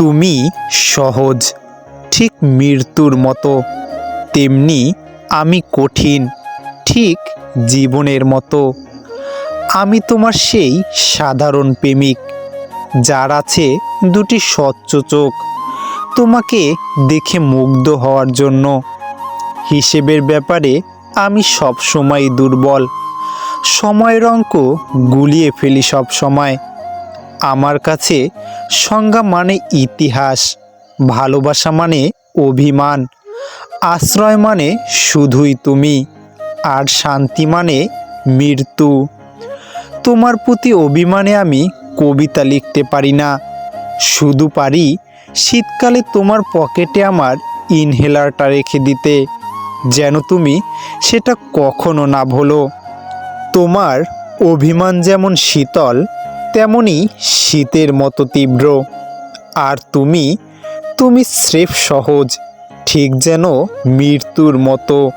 তুমি সহজ, ঠিক মৃত্যুর মতো। তেমনি আমি কঠিন, ঠিক জীবনের মতো। আমি তোমার সেই সাধারণ প্রেমিক, যার আছে দুটি স্বচ্ছ চোখ। তোমাকে দেখে মুগ্ধ হওয়ার জন্য। হিসেবের ব্যাপারে আমি সবসময় দুর্বল। সময়ের অঙ্ক গুলিয়ে ফেলি সব সময় আমার কাছে সংজ্ঞা মানে ইতিহাস, ভালোবাসা মানে অভিমান, আশ্রয় মানে শুধুই তুমি, আর শান্তি মানে মৃত্যু। তোমার প্রতি অভিমানে আমি কবিতা লিখতে পারি না, শুধু পারি শীতকালে তোমার পকেটে আমার ইনহেলারটা রেখে দিতে, যেন তুমি সেটা কখনো না ভোলো। তোমার অভিমান যেমন শীতল তেমনি শীতের মতো তীব্র। আর তুমি তুমি স্রেফ সহজ ঠিক যেন মৃত্যুর মতো।